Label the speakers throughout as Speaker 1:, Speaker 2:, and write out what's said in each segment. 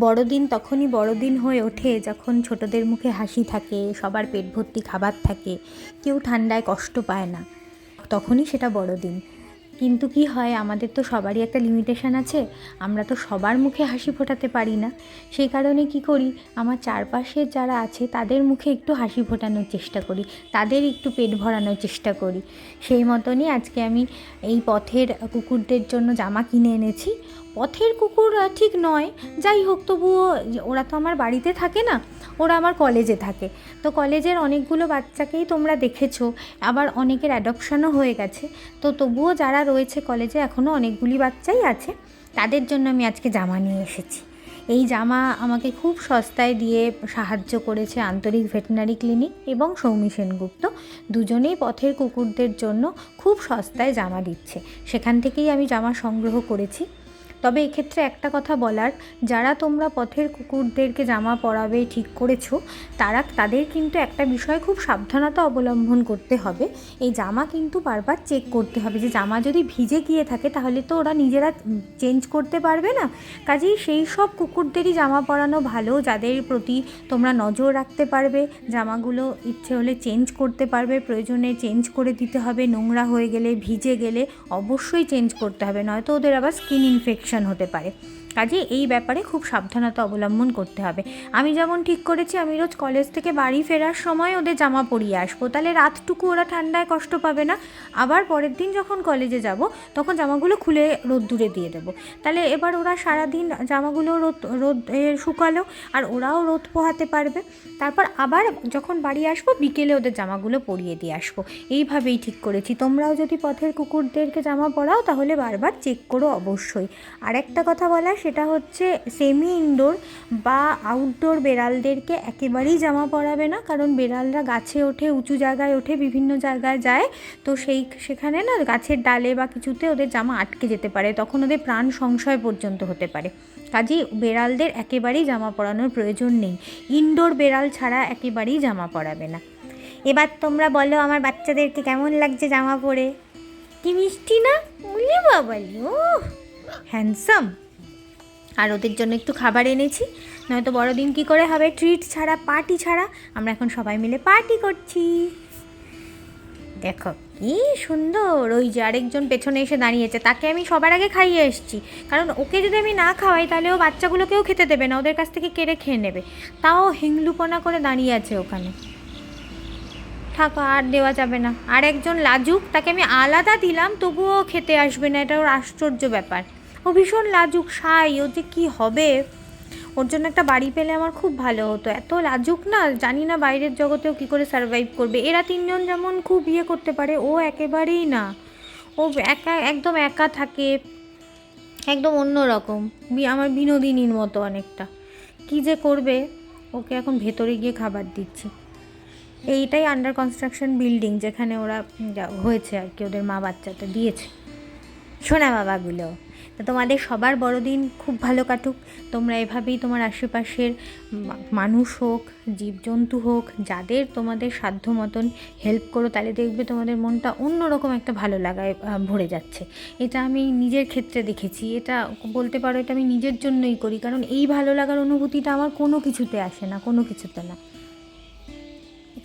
Speaker 1: বড়দিন তখনই বড়দিন হয়ে ওঠে যখন ছোটদের মুখে হাসি থাকে, সবার পেট ভর্তি খাবার থাকে, কেউ ঠান্ডায় কষ্ট পায় না। তখনই সেটা বড়দিন। কিন্তু কি হয়, আমাদের তো সবারই একটা লিমিটেশন আছে, আমরা তো সবার মুখে হাসি ফোটাতে পারি না। সেই কারণে কি করি, আমার চারপাশে যারা আছে, তাদের মুখে একটু হাসি ফোটানোর চেষ্টা করি, তাদের একটু পেট ভরানোর চেষ্টা করি। সেই মতনই আজকে আমি এই পথের কুকুরদের জন্য জামা কিনে এনেছি। পথের কুকুর ঠিক নয়, যাই হোক, তবুও ওরা তো আমার বাড়িতে থাকে না, ওরা আমার কলেজে থাকে। তো কলেজের অনেকগুলো বাচ্চাকেই তোমরা দেখেছ, আবার অনেকের অ্যাডপশনও হয়ে গেছে। তো তবুও যারা রয়েছে কলেজে এখনও অনেকগুলি বাচ্চাই আছে। তাদের জন্য আমি আজকে জামা নিয়ে এসেছি। এই জামা আমাকে খুব সস্তায় দিয়ে সাহায্য করেছে আন্তরিক ভেটেনারি ক্লিনিক এবং সৌমি সেনগুপ্ত। দুজনেই পথের কুকুরদের জন্য খুব সস্তায় জামা দিচ্ছে। সেখান থেকেই আমি জামা সংগ্রহ করেছি। তবে এক্ষেত্রে একটা কথা বলার, যারা তোমরা পথের কুকুরদেরকে জামা পরাবে, ঠিক করেছ, তারা, তাদের কিন্তু একটা বিষয় খুব সাবধানতা অবলম্বন করতে হবে। এই জামা কিন্তু বারবার চেক করতে হবে যে জামা যদি ভিজে গিয়ে থাকে, তাহলে তো ওরা নিজেরা চেঞ্জ করতে পারবে না। কাজেই সেই সব কুকুরদেরই জামা পরানো ভালো, যাদের প্রতি তোমরা নজর রাখতে পারবে, জামাগুলো ইচ্ছে হলে চেঞ্জ করতে পারবে, প্রয়োজনে চেঞ্জ করে দিতে হবে, নোংরা হয়ে গেলে, ভিজে গেলে অবশ্যই চেঞ্জ করতে হবে, নয়তো ওদের আবার স্কিন ইনফেকশন হতে পারে। কাজে এই ব্যাপারে খুব সাবধানতা অবলম্বন করতে হবে। আমি যেমন ঠিক করেছি, আমি রোজ কলেজ থেকে বাড়ি ফেরার সময় ওদের জামা পরিয়ে আসব। তাহলে রাতটুকু ওরা ঠান্ডায় কষ্ট পাবে না। আবার পরের দিন যখন কলেজে যাব, তখন জামাগুলো খুলে রোদ্দুরে দিয়ে দেবো। তাহলে এবার ওরা সারাদিন জামাগুলো রোদ রোদ শুকালো, আর ওরাও রোদ পোহাতে পারবে। তারপর আবার যখন বাড়ি আসব, বিকেলে ওদের জামাগুলো পরিয়ে দিয়ে আসব। এইভাবেই ঠিক করেছি। তোমরাও যদি পথের কুকুরদেরকে জামা পরাও, তাহলে বারবার চেক করো অবশ্যই। আর একটা কথা বলা সেটা হচ্ছে সেমি ইনডোর বা আউটডোর বেড়ালদেরকে একেবারেই জামা পরাবে না, কারণ বেড়ালরা গাছে ওঠে, উঁচু জায়গায় ওঠে, বিভিন্ন জায়গায় যায়। তো সেই, সেখানে না গাছের ডালে বা কিছুতে ওদের জামা আটকে যেতে পারে, তখন ওদের প্রাণ সংশয় পর্যন্ত হতে পারে। কাজেই বেড়ালদের একেবারেই জামা পরানোর প্রয়োজন নেই। ইনডোর বেড়াল ছাড়া একেবারেই জামা পরাবে না। এবার তোমরা বলো, আমার বাচ্চাদেরকে কেমন লাগছে জামা পরে? কি মিষ্টি না? উলি বাবালি ও হ্যান্ডসাম আর ওদের জন্য একটু খাবার এনেছি। নয়তো বড়দিন কি করে হবে? ট্রিট ছাড়া পার্টি ছাড়া আমরা এখন সবাই মিলে পার্টি করছি। দেখো, কি সুন্দর! ওই যে আরেকজন পেছনে এসে দাঁড়িয়েছে, তাকে আমি সবার আগে খাইয়ে এসেছি। কারণ ওকে যদি আমি না খাওয়াই, তাহলে ও বাচ্চাগুলোকেও খেতে দেবে না, ওদের কাছ থেকে কেড়ে খেয়ে নেবে। তাও হিংলুপনা করে দাঁড়িয়ে আছে ওখানে। থাকো, আর দেওয়া যাবে না। আর একজন লাজুক, তাকে আমি আলাদা দিলাম, তবুও খেতে আসবে না, এটা ওর আশ্চর্য ব্যাপার। ও ভীষণ লাজুক, সাই ও যে কী হবে? ওর জন্য একটা বাড়ি পেলে আমার খুব ভালো হতো। এত লাজুক না, জানি না বাইরের জগতেও কী করে সারভাইভ করবে। এরা তিনজন যেমন খুব ইয়ে করতে পারে, ও একেবারেই না। ও একা, একদম একা থাকে, একদম অন্য রকম আমার বিনোদিনীর মতো অনেকটা। কী যে করবে? ওকে এখন ভেতরে গিয়ে খাবার দিচ্ছি। এইটাই আন্ডার কনস্ট্রাকশন বিল্ডিং যেখানে ওরা হয়েছে আর কি, ওদের মা বাচ্চাটা দিয়েছে। শোনা বাবাগুলো, তো তোমাদের সবার বড়দিন খুব ভালো কাটুক। তোমরা এভাবেই তোমার আশেপাশের মানুষ হোক, জীবজন্তু হোক, যাদের তোমাদের সাধ্য মতন হেল্প করো, তাহলে দেখবে তোমাদের মনটা অন্যরকম একটা ভালো লাগায় ভরে যাচ্ছে। এটা আমি নিজের ক্ষেত্রে দেখেছি। এটা বলতে পারো এটা আমি নিজের জন্যই করি, কারণ এই ভালো লাগার অনুভূতিটা আমার কোনো কিছুতে আসে না, কোনো কিছুতে না।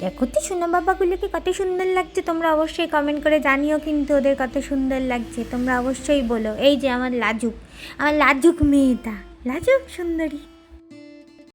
Speaker 1: দেখো তো সোনা বাবাগুলোকে কত সুন্দর লাগছে। তোমরা অবশ্যই কমেন্ট করে জানিও কিন্তু ওদের কত সুন্দর লাগছে। তোমরা অবশ্যই বলো, এই যে আমার লাজুক আমার লাজুক মেয়েটা, লাজুক সুন্দরী।